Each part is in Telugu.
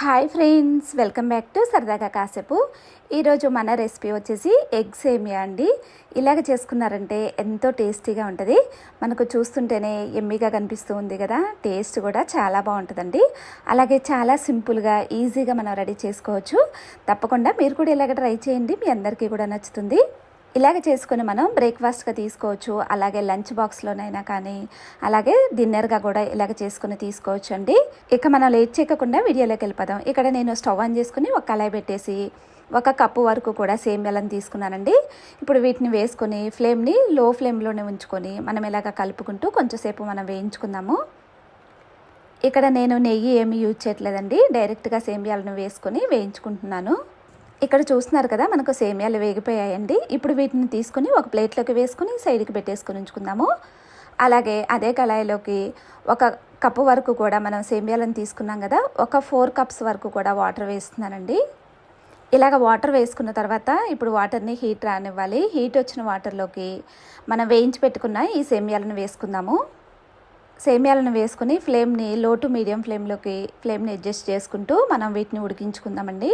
Hi friends welcome back to సరదాగా కాసేపు. ఈరోజు మన రెసిపీ వచ్చేసి ఎగ్ సేమియా అండి. ఇలాగ చేసుకున్నారంటే ఎంతో టేస్టీగా ఉంటుంది. మనకు చూస్తుంటేనే ఎమ్మిగా కనిపిస్తూ ఉంది కదా. టేస్ట్ కూడా చాలా బాగుంటుందండి. అలాగే చాలా సింపుల్గా ఈజీగా మనం రెడీ చేసుకోవచ్చు. తప్పకుండా మీరు కూడా ఇలాగ ట్రై చేయండి. మీ అందరికీ కూడా నచ్చుతుంది. ఇలాగ చేసుకుని మనం బ్రేక్ఫాస్ట్గా తీసుకోవచ్చు. అలాగే లంచ్ బాక్స్లోనైనా కానీ అలాగే డిన్నర్గా కూడా ఇలాగ చేసుకుని తీసుకోవచ్చు అండి ఇక మనం లేట్ చేయకుండా వీడియోలోకి వెళ్ళిపోదాం. ఇక్కడ నేను స్టవ్ ఆన్ చేసుకుని ఒక కళాయి పెట్టేసి ఒక కప్పు వరకు కూడా సేమ్యాలను తీసుకున్నానండి. ఇప్పుడు వీటిని వేసుకొని ఫ్లేమ్ని లో ఫ్లేమ్లోనే ఉంచుకొని మనం ఇలాగ కలుపుకుంటూ కొంచెంసేపు మనం వేయించుకుందాము. ఇక్కడ నేను నెయ్యి ఏమి యూజ్ చేయట్లేదండి. డైరెక్ట్గా సేమ్యాలను వేసుకొని వేయించుకుంటున్నాను. ఇక్కడ చూస్తున్నారు కదా మనకు సేమియాలు వేగిపోయాయండి. ఇప్పుడు వీటిని తీసుకుని ఒక ప్లేట్లోకి వేసుకుని సైడ్కి పెట్టేసుకుని ఉంచుకుందాము. అలాగే అదే కళాయిలోకి ఒక కప్పు వరకు కూడా మనం సేమియాలను తీసుకున్నాం కదా ఒక ఫోర్ కప్స్ వరకు కూడా వాటర్ వేస్తున్నానండి. ఇలాగ వాటర్ వేసుకున్న తర్వాత ఇప్పుడు వాటర్ని హీట్ రానివ్వాలి. హీట్ వచ్చిన వాటర్లోకి మనం వేయించి పెట్టుకున్న ఈ సేమియాలను వేసుకుందాము. సేమియాలను వేసుకుని ఫ్లేమ్ని లో టు మీడియం ఫ్లేమ్లోకి ఫ్లేమ్ని అడ్జస్ట్ చేసుకుంటూ మనం వీటిని ఉడికించుకుందామండి.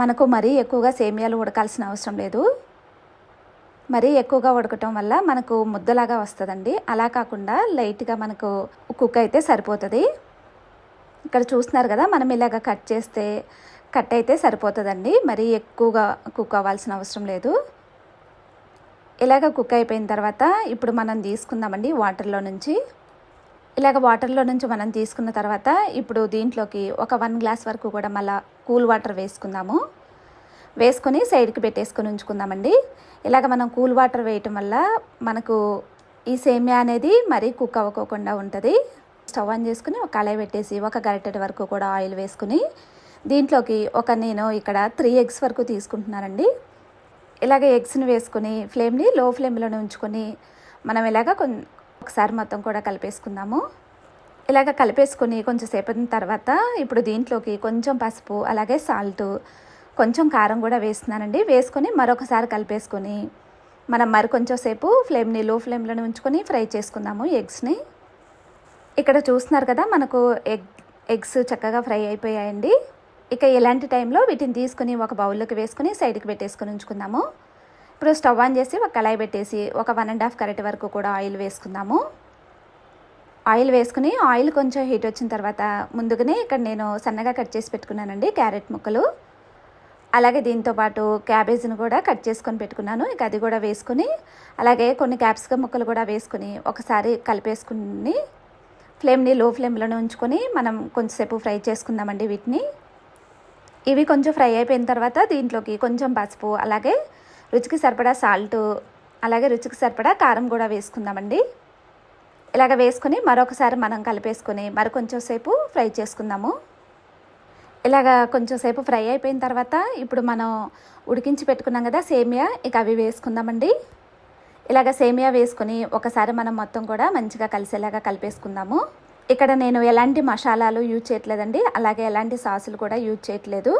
మనకు మరీ ఎక్కువగా సేమియాలు ఉడకాల్సిన అవసరం లేదు. మరీ ఎక్కువగా ఉడకటం వల్ల మనకు ముద్దలాగా వస్తుందండి. అలా కాకుండా లైట్గా మనకు కుక్ అయితే సరిపోతుంది. ఇక్కడ చూస్తున్నారు కదా మనం ఇలాగ కట్ చేస్తే కట్ అయితే సరిపోతుందండి. మరీ ఎక్కువగా కుక్ అవ్వాల్సిన అవసరం లేదు. ఇలాగ కుక్ అయిపోయిన తర్వాత ఇప్పుడు మనం తీసుకుందామండి వాటర్లో నుంచి. ఇలాగ వాటర్లో నుంచి మనం తీసుకున్న తర్వాత ఇప్పుడు దీంట్లోకి ఒక వన్ గ్లాస్ వరకు కూడా మళ్ళీ కూల్ వాటర్ వేసుకుందాము. వేసుకొని సైడ్కి పెట్టేసుకొని ఉంచుకుందామండి. ఇలాగ మనం కూల్ వాటర్ వేయటం వల్ల మనకు ఈ సేమియా అనేది మరీ కుక్ అవ్వకోకుండా ఉంటుంది. స్టవ్ ఆన్ చేసుకుని ఒక కళాయి పెట్టేసి ఒక గరిటెడ్ వరకు కూడా ఆయిల్ వేసుకుని దీంట్లోకి ఒక నేను ఇక్కడ త్రీ ఎగ్స్ వరకు తీసుకుంటున్నానండి. ఇలాగ ఎగ్స్ని వేసుకొని ఫ్లేమ్ని లో ఫ్లేమ్లోనే ఉంచుకొని మనం ఇలాగ కొన్ ఒకసారి మొత్తం కూడా కలిపేసుకుందాము. ఇలాగ కలిపేసుకుని కొంచెంసేపటి తర్వాత ఇప్పుడు దీంట్లోకి కొంచెం పసుపు అలాగే సాల్ట్ కొంచెం కారం కూడా వేస్తున్నానండి. వేసుకొని మరొకసారి కలిపేసుకొని మనం మరి కొంచెం సేపు ఫ్లేమ్ని లో ఫ్లేమ్లోనే ఉంచుకొని ఫ్రై చేసుకుందాము ఎగ్స్ని ఇక్కడ చూస్తున్నారు కదా మనకు ఎగ్ ఎగ్స్ చక్కగా ఫ్రై అయిపోయాయండి. ఇక ఇలాంటి టైంలో వీటిని తీసుకుని ఒక బౌల్లోకి వేసుకుని సైడ్కి పెట్టేసుకొని ఉంచుకుందాము. ఇప్పుడు స్టవ్ ఆన్ చేసి ఒక కళాయి పెట్టేసి ఒక వన్ అండ్ హాఫ్ కరెక్ట్ వరకు కూడా ఆయిల్ వేసుకుందాము. ఆయిల్ వేసుకుని ఆయిల్ కొంచెం హీట్ వచ్చిన తర్వాత ముందుగానే ఇక్కడ నేను సన్నగా కట్ చేసి పెట్టుకున్నానండి క్యారెట్ ముక్కలు. అలాగే దీంతో పాటు క్యాబేజీని కూడా కట్ చేసుకొని పెట్టుకున్నాను. ఇక అది కూడా వేసుకుని అలాగే కొన్ని క్యాప్సికమ్ ముక్కలు కూడా వేసుకుని ఒకసారి కలిపేసుకుని ఫ్లేమ్ని లో ఫ్లేమ్లోనే ఉంచుకొని మనం కొంచెంసేపు ఫ్రై చేసుకుందామండి వీటిని. ఇవి కొంచెం ఫ్రై అయిపోయిన తర్వాత దీంట్లోకి కొంచెం పసుపు అలాగే రుచికి సరిపడా సాల్ట్ అలాగే రుచికి సరిపడా కారం కూడా వేసుకుందామండి. ఇలాగ వేసుకొని మరొకసారి మనం కలిపేసుకొని మరి కొంచెం సేపు ఫ్రై చేసుకుందాము. ఇలాగ కొంచెం సేపు ఫ్రై అయిపోయిన తర్వాత ఇప్పుడు మనం ఉడికించి పెట్టుకున్నాం కదా సేమియా ఇక అవి వేసుకుందామండి. ఇలాగ సేమియా వేసుకొని ఒకసారి మనం మొత్తం కూడా మంచిగా కలిసేలాగా కలిపేసుకుందాము. ఇక్కడ నేను ఎలాంటి మసాలాలు యూజ్ చేయట్లేదండి అలాగే ఎలాంటి సాసులు కూడా యూజ్ చేయట్లేదు.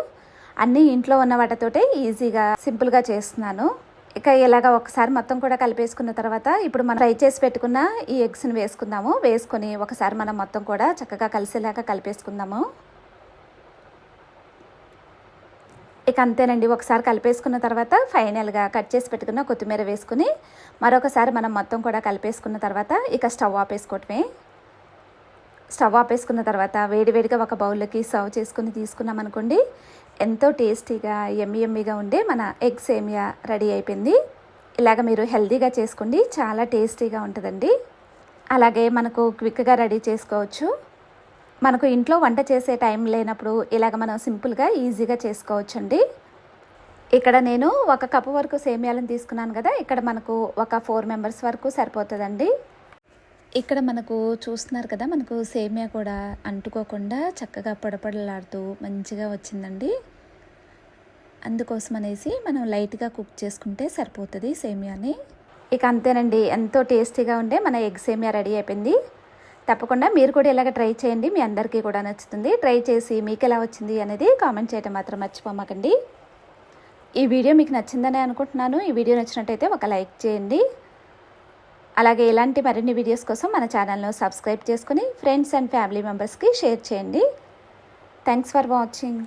అన్నీ ఇంట్లో ఉన్న వాటితోటే ఈజీగా సింపుల్గా చేస్తున్నాను. ఇక ఇలాగ ఒకసారి మొత్తం కూడా కలిపేసుకున్న తర్వాత ఇప్పుడు మనం ఫ్రై చేసి పెట్టుకున్న ఈ ఎగ్స్ని వేసుకుందాము. వేసుకొని ఒకసారి మనం మొత్తం కూడా చక్కగా కలిసేలాగా కలిపేసుకుందాము. ఇక అంతేనండి. ఒకసారి కలిపేసుకున్న తర్వాత ఫైనల్గా కట్ చేసి పెట్టుకున్న కొత్తిమీర వేసుకుని మరొకసారి మనం మొత్తం కూడా కలిపేసుకున్న తర్వాత ఇక స్టవ్ ఆపేసుకోవటమే. స్టవ్ ఆపేసుకున్న తర్వాత వేడివేడిగా ఒక బౌల్లోకి సర్వ్ చేసుకుని తీసుకున్నాం అనుకోండి ఎంతో టేస్టీగా ఎమ్మి ఎమ్మిగా ఉండే మన ఎగ్ సేమియా రెడీ అయిపోయింది. ఇలాగ మీరు హెల్తీగా చేసుకోండి చాలా టేస్టీగా ఉంటుందండి. అలాగే మనకు క్విక్గా రెడీ చేసుకోవచ్చు. మనకు ఇంట్లో వంట చేసే టైం లేనప్పుడు ఇలాగ మనం సింపుల్గా ఈజీగా చేసుకోవచ్చండి. ఇక్కడ నేను ఒక కప్పు వరకు సేమియాలను తీసుకున్నాను కదా ఇక్కడ మనకు ఒక ఫోర్ మెంబర్స్ వరకు సరిపోతుందండి. ఇక్కడ మనకు చూస్తున్నారు కదా మనకు సేమియా కూడా అంటుకోకుండా చక్కగా పొడపడలాడుతూ మంచిగా వచ్చిందండి. అందుకోసం అనేసి మనం లైట్గా కుక్ చేసుకుంటే సరిపోతుంది సేమియాని. ఇక అంతేనండి ఎంతో టేస్టీగా ఉండే మన ఎగ్ సేమియా రెడీ అయిపోయింది. తప్పకుండా మీరు కూడా ఇలాగ ట్రై చేయండి మీ అందరికీ కూడా నచ్చుతుంది. ట్రై చేసి మీకు ఎలా వచ్చింది అనేది కామెంట్ చేయడం మాత్రం మర్చిపోమాకండి. ఈ వీడియో మీకు నచ్చిందనే అనుకుంటున్నాను. ఈ వీడియో నచ్చినట్టయితే ఒక లైక్ చేయండి. అలాగే ఇలాంటి మరిన్ని వీడియోస్ కోసం మన ఛానల్ను సబ్స్క్రైబ్ చేసుకుని ఫ్రెండ్స్ అండ్ ఫ్యామిలీ మెంబర్స్కి షేర్ చేయండి. Thanks for watching